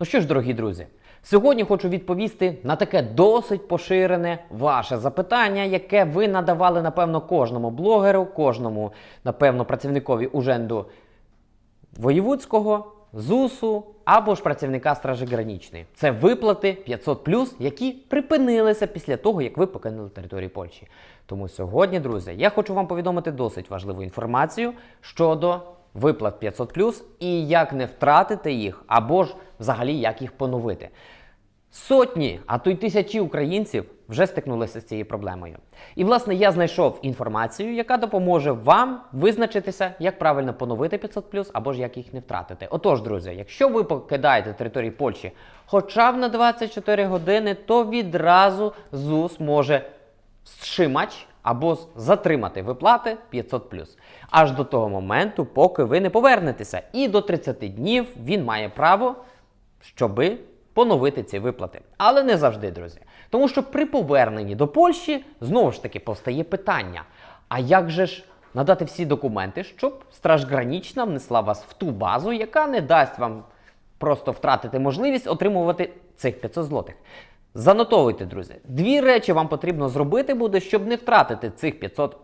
Ну що ж, дорогі друзі, сьогодні хочу відповісти на таке досить поширене ваше запитання, яке ви надавали, напевно, кожному блогеру, кожному, напевно, працівникові уженду воєвудського, ЗУСу або ж працівника Стражі Гранічної. Це виплати 500 які припинилися після того, як ви покинули територію Польщі. Тому сьогодні, друзі, я хочу вам повідомити досить важливу інформацію щодо виплат 500 і як не втратити їх, або ж взагалі як їх поновити. Сотні, а то й тисячі українців вже стикнулися з цією проблемою. І, власне, я знайшов інформацію, яка допоможе вам визначитися, як правильно поновити 500 або ж як їх не втратити. Отож, друзі, якщо ви покидаєте територію Польщі хоча б на 24 години, то відразу ЗУС може зшимач або затримати виплати 500 аж до того моменту, поки ви не повернетеся. І до 30 днів він має право щоби поновити ці виплати. Але не завжди, друзі. Тому що при поверненні до Польщі знову ж таки постає питання: а як же ж надати всі документи, щоб Страж Гранічна внесла вас в ту базу, яка не дасть вам просто втратити можливість отримувати цих 500 злотих? Занотовуйте, друзі. Дві речі вам потрібно зробити буде, щоб не втратити цих 500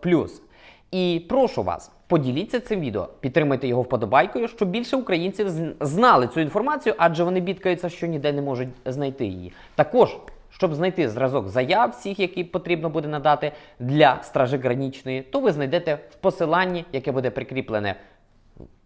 і прошу вас, поділіться цим відео, підтримайте його вподобайкою, щоб більше українців знали цю інформацію, адже вони бідкаються, що ніде не можуть знайти її. Також, щоб знайти зразок заяв всіх, які потрібно буде надати для стражі гранічної, то ви знайдете в посиланні, яке буде прикріплене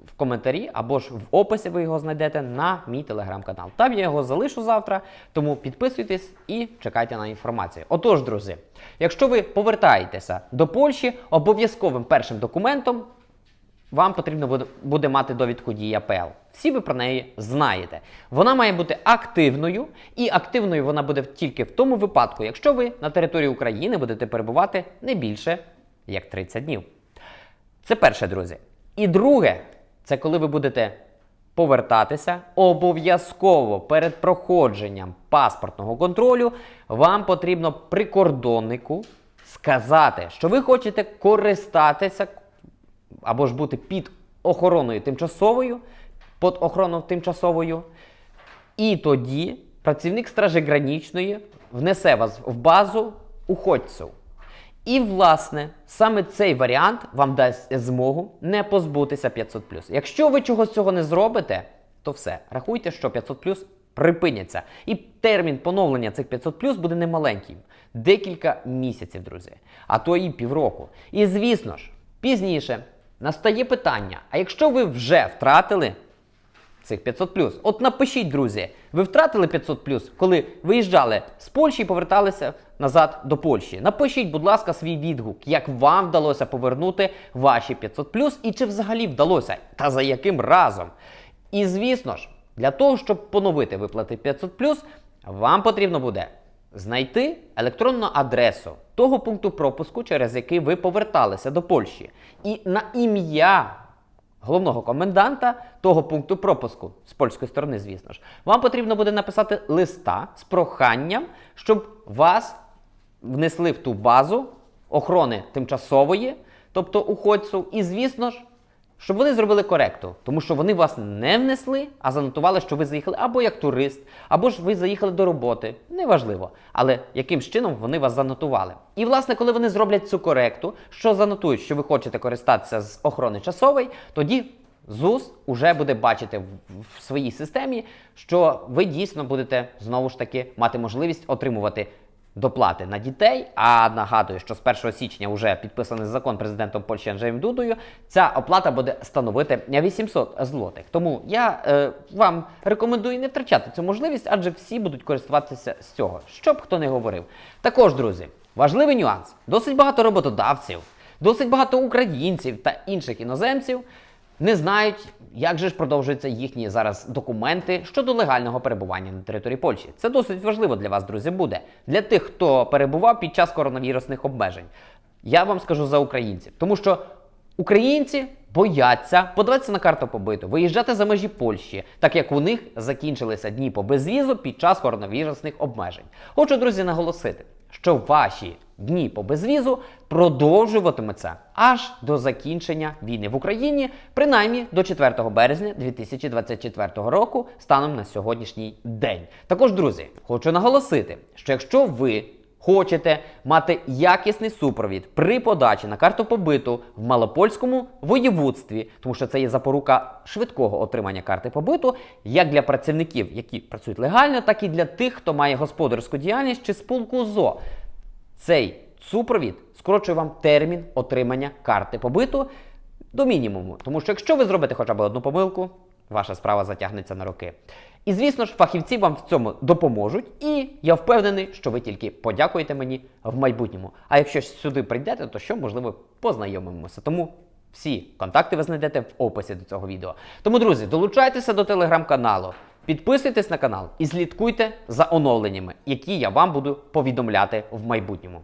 в коментарі або ж в описі ви його знайдете на мій телеграм-канал. Там я його залишу завтра, тому підписуйтесь і чекайте на інформацію. Отож, друзі, якщо ви повертаєтеся до Польщі, обов'язковим першим документом вам потрібно буде, мати довідку Дія ПЛ. Всі ви про неї знаєте. Вона має бути активною, і активною вона буде тільки в тому випадку, якщо ви на території України будете перебувати не більше як 30 днів. Це перше, друзі. І друге, це коли ви будете повертатися, обов'язково перед проходженням паспортного контролю вам потрібно прикордоннику сказати, що ви хочете користатися або ж бути під охороною тимчасовою, під охороною тимчасовою. І тоді працівник Стражі Гранічної внесе вас в базу уходців. І, власне, саме цей варіант вам дасть змогу не позбутися 500 Якщо ви чогось цього не зробите, то все. Рахуйте, що 500 припиняться. І термін поновлення цих 500 буде немаленьким. Декілька місяців, друзі, а то і півроку. І звісно ж, пізніше настає питання: а якщо ви вже втратили цих 500 От напишіть, друзі, ви втратили 500 коли виїжджали з Польщі і поверталися назад до Польщі. Напишіть, будь ласка, свій відгук, як вам вдалося повернути ваші 500 і чи взагалі вдалося, та за яким разом. І звісно ж, для того, щоб поновити виплати 500 вам потрібно буде знайти електронну адресу того пункту пропуску, через який ви поверталися до Польщі, і на ім'я головного коменданта того пункту пропуску з польської сторони, звісно ж, вам потрібно буде написати листа з проханням, щоб вас внесли в ту базу охорони тимчасової, тобто уходців, і, звісно ж, щоб вони зробили коректу, тому що вони вас не внесли, а занотували, що ви заїхали або як турист, або ж ви заїхали до роботи. Неважливо. Але яким чином вони вас занотували. І, власне, коли вони зроблять цю коректу, що занотують, що ви хочете користатися з охорони часової, тоді ЗУС уже буде бачити в, своїй системі, що ви дійсно будете знову ж таки мати можливість отримувати доплати на дітей. А нагадую, що з 1 січня вже підписаний закон президентом Польщі Анджеєм Дудою. Ця оплата буде становити 800 злотих. Тому я е, вам рекомендую не втрачати цю можливість, адже всі будуть користуватися з цього, щоб хто не говорив. Також, друзі, важливий нюанс: досить багато роботодавців, досить багато українців та інших іноземців не знають, як же ж продовжуються їхні зараз документи щодо легального перебування на території Польщі. Це досить важливо для вас, друзі, буде для тих, хто перебував під час коронавірусних обмежень. Я вам скажу за українців, тому що українці бояться подаватися на карту побиту, виїжджати за межі Польщі, так як у них закінчилися дні по безвізу під час коронавірусних обмежень. Хочу, друзі, наголосити, що ваші дні по безвізу продовжуватимуться аж до закінчення війни в Україні, принаймні до 4 березня 2024 року, станом на сьогоднішній день. Також, друзі, хочу наголосити, що якщо ви Хочете мати якісний супровід при подачі на карту побиту в малопольському воєводстві, тому що це є запорука швидкого отримання карти побиту, як для працівників, які працюють легально, так і для тих, хто має господарську діяльність чи спілку ЗО. Цей супровід скорочує вам термін отримання карти побиту до мінімуму. Тому що якщо ви зробите хоча б одну помилку, ваша справа затягнеться на роки. І звісно ж, фахівці вам в цьому допоможуть, і я впевнений, що ви тільки подякуєте мені в майбутньому. А якщо сюди прийдете, то що можливо познайомимося. Тому всі контакти ви знайдете в описі до цього відео. Тому, друзі, долучайтеся до телеграм-каналу, підписуйтесь на канал і слідкуйте за оновленнями, які я вам буду повідомляти в майбутньому.